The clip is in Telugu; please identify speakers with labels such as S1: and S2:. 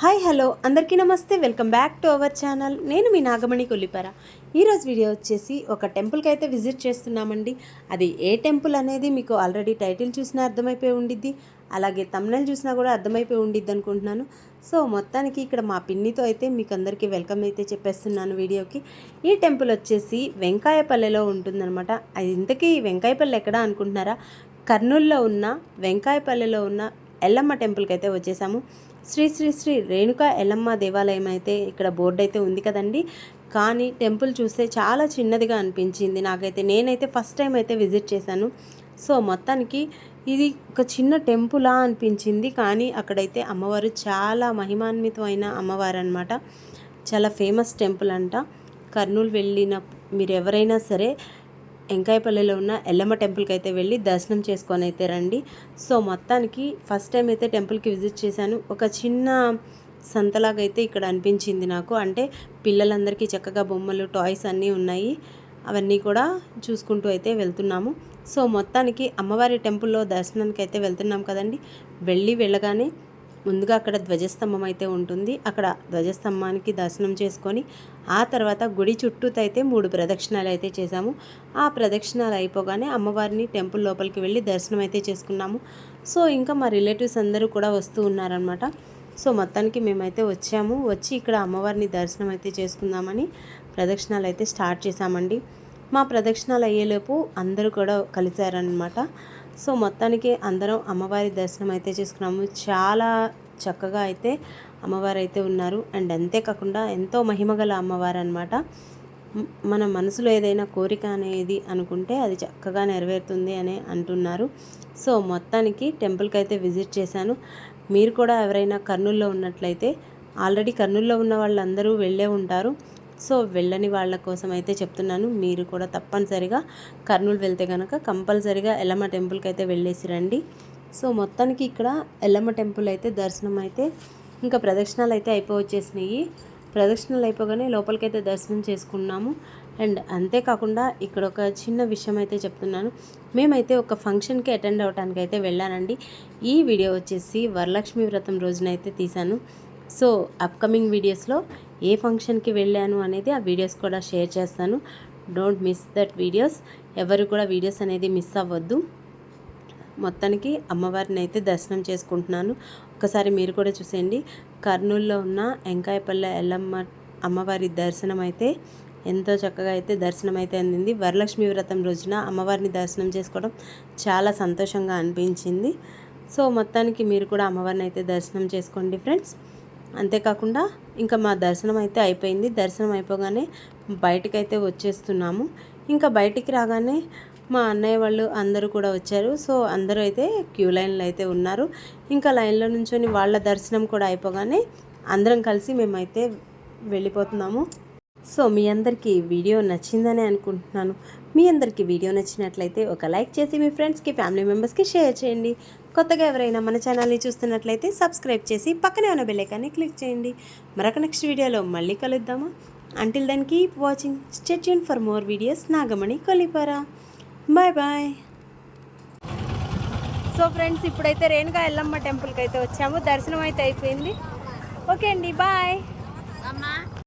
S1: Hi hello. అందరికీ నమస్తే. Welcome back to our channel. నేను మీ నాగమణి కొల్లిపర. ఈరోజు వీడియో వచ్చేసి ఒక టెంపుల్కి అయితే విజిట్ చేస్తున్నామండి. అది ఏ టెంపుల్ అనేది మీకు ఆల్రెడీ టైటిల్ చూసినా అర్థమైపోయి ఉండిద్ది. అలాగే తమిళ చూసినా కూడా అర్థమైపోయి ఉండిద్ది అనుకుంటున్నాను. సో మొత్తానికి ఇక్కడ మా పిన్నితో అయితే మీకు అందరికీ వెల్కమ్ అయితే చెప్పేస్తున్నాను వీడియోకి. ఈ టెంపుల్ వచ్చేసి వెంకాయపల్లెలో ఉంటుందన్నమాట. అది ఇంతకీ వెంకాయపల్లె ఎక్కడ అనుకుంటున్నారా? కర్నూల్లో ఉన్న వెంకాయపల్లెలో ఉన్న ఎల్లమ్మ టెంపుల్కి అయితే వచ్చేసాము. శ్రీ శ్రీ శ్రీ రేణుకా ఎల్లమ్మ దేవాలయం అయితే ఇక్కడ బోర్డు అయితే ఉంది కదండి. కానీ టెంపుల్ చూస్తే చాలా చిన్నదిగా అనిపించింది నాకైతే. నేనైతే ఫస్ట్ టైం అయితే విజిట్ చేశాను. సో మొత్తానికి ఇది ఒక చిన్న టెంపులా అనిపించింది. కానీ అక్కడైతే అమ్మవారు చాలా మహిమాన్వితమైన అమ్మవారు అనమాట చాలా ఫేమస్ టెంపుల్ అంట. కర్నూలు వెళ్ళిన మీరు ఎవరైనా సరే ఎంకాయపల్లిలో ఉన్న ఎల్లమ్మ టెంపుల్కి అయితే వెళ్ళి దర్శనం చేసుకొని అయితే రండి. సో మొత్తానికి ఫస్ట్ టైం అయితే టెంపుల్కి విజిట్ చేశాను. ఒక చిన్న సంతలాగైతే అయితే ఇక్కడ అనిపించింది నాకు. అంటే పిల్లలందరికీ చక్కగా బొమ్మలు టాయ్స్ అన్నీ ఉన్నాయి. అవన్నీ కూడా చూసుకుంటూ అయితే వెళ్తున్నాము. సో మొత్తానికి అమ్మవారి టెంపుల్లో దర్శనానికి అయితే వెళ్తున్నాం కదండి. వెళ్ళి వెళ్ళగానే ముందుగా అక్కడ ధ్వజస్తంభం అయితే ఉంటుంది. అక్కడ ధ్వజస్తంభానికి దర్శనం చేసుకొని ఆ తర్వాత గుడి చుట్టూతో అయితే మూడు ప్రదక్షిణాలు అయితే చేశాము. ఆ ప్రదక్షిణాలు అయిపోగానే అమ్మవారిని టెంపుల్ లోపలికి వెళ్ళి దర్శనం అయితే చేసుకున్నాము. సో ఇంకా మా రిలేటివ్స్ అందరూ కూడా వస్తూ ఉన్నారనమాట సో మొత్తానికి మేమైతే వచ్చాము. వచ్చి ఇక్కడ అమ్మవారిని దర్శనం అయితే చేసుకుందామని ప్రదక్షిణాలు అయితే స్టార్ట్ చేశామండి. మా ప్రదక్షిణాలు అయ్యేలోపు అందరూ కూడా కలిశారనమాట సో మొత్తానికి అందరం అమ్మవారి దర్శనం అయితే చేసుకున్నాము. చాలా చక్కగా అయితే అమ్మవారు అయితే ఉన్నారు. అండ్ అంతేకాకుండా ఎంతో మహిమగల అమ్మవారు అనమాట మన మనసులో ఏదైనా కోరిక అనేది అనుకుంటే అది చక్కగా నెరవేరుతుంది అని అంటున్నారు. సో మొత్తానికి టెంపుల్కి అయితే విజిట్ చేశాను. మీరు కూడా ఎవరైనా కర్నూల్లో ఉన్నట్లయితే ఆల్రెడీ కర్నూల్లో ఉన్న వాళ్ళందరూ వెళ్ళే ఉంటారు. సో వెళ్ళని వాళ్ళ కోసం అయితే చెప్తున్నాను. మీరు కూడా తప్పనిసరిగా కర్నూలు వెళ్తే కనుక కంపల్సరిగా ఎల్లమ్మ టెంపుల్కి అయితే వెళ్ళేసి రండి. సో మొత్తానికి ఇక్కడ ఎల్లమ్మ టెంపుల్ అయితే దర్శనం అయితే ఇంకా ప్రదక్షిణాలు అయితే అయిపోవచ్చేసినాయి. ప్రదక్షిణలు అయిపోగానే లోపలికైతే దర్శనం చేసుకున్నాము. అండ్ అంతేకాకుండా ఇక్కడ ఒక చిన్న విషయం అయితే చెప్తున్నాను. మేమైతే ఒక ఫంక్షన్కి అటెండ్ అవడానికి అయితే వెళ్ళానండి. ఈ వీడియో వచ్చేసి వరలక్ష్మి వ్రతం రోజునైతే తీశాను. సో అప్కమింగ్ వీడియోస్లో ఏ ఫంక్షన్కి వెళ్ళాను అనేది ఆ వీడియోస్ కూడా షేర్ చేస్తాను. డోంట్ మిస్ దట్ వీడియోస్ ఎవరు కూడా వీడియోస్ అనేది మిస్ అవ్వద్దు. మొత్తానికి అమ్మవారిని అయితే దర్శనం చేసుకుంటున్నాను. ఒకసారి మీరు కూడా చూసేయండి. కర్నూలులో ఉన్న ఎంకాయపల్లె ఎల్లమ్మ అమ్మవారి దర్శనం అయితే ఎంతో చక్కగా అయితే దర్శనం అయితే అందింది. వరలక్ష్మి వ్రతం రోజున అమ్మవారిని దర్శనం చేసుకోవడం చాలా సంతోషంగా అనిపించింది. సో మొత్తానికి మీరు కూడా అమ్మవారిని అయితే దర్శనం చేసుకోండి ఫ్రెండ్స్ అంతేకాకుండా ఇంకా మా దర్శనం అయితే అయిపోయింది. దర్శనం అయిపోగానే బయటకైతే వచ్చేస్తున్నాము. ఇంకా బయటికి రాగానే మా అన్నయ్య వాళ్ళు అందరూ కూడా వచ్చారు. సో అందరూ అయితే క్యూ లైన్లో అయితే ఉన్నారు. ఇంకా లైన్లో నుంచొని వాళ్ళ దర్శనం కూడా అయిపోగానే అందరం కలిసి మేమైతే వెళ్ళిపోతున్నాము. సో మీ అందరికీ వీడియో నచ్చిందని అనుకుంటున్నాను. మీ అందరికీ వీడియో నచ్చినట్లయితే ఒక లైక్ చేసి మీ ఫ్రెండ్స్కి ఫ్యామిలీ మెంబర్స్కి షేర్ చేయండి. కొత్తగా ఎవరైనా మన ఛానల్ని చూస్తున్నట్లయితే సబ్స్క్రైబ్ చేసి పక్కనే ఉన్న బెల్లైకాన్ని క్లిక్ చేయండి. మరొక నెక్స్ట్ వీడియోలో మళ్ళీ కలుద్దామా. Until then keep watching stay tuned for more videos Nagamani Kolipara bye bye so friends ఇప్పుడైతే రేణుగా ఎల్లమ్మ టెంపుల్కి అయితే వచ్చాము. దర్శనం అయితే అయిపోయింది. ఓకే అండి బాయ్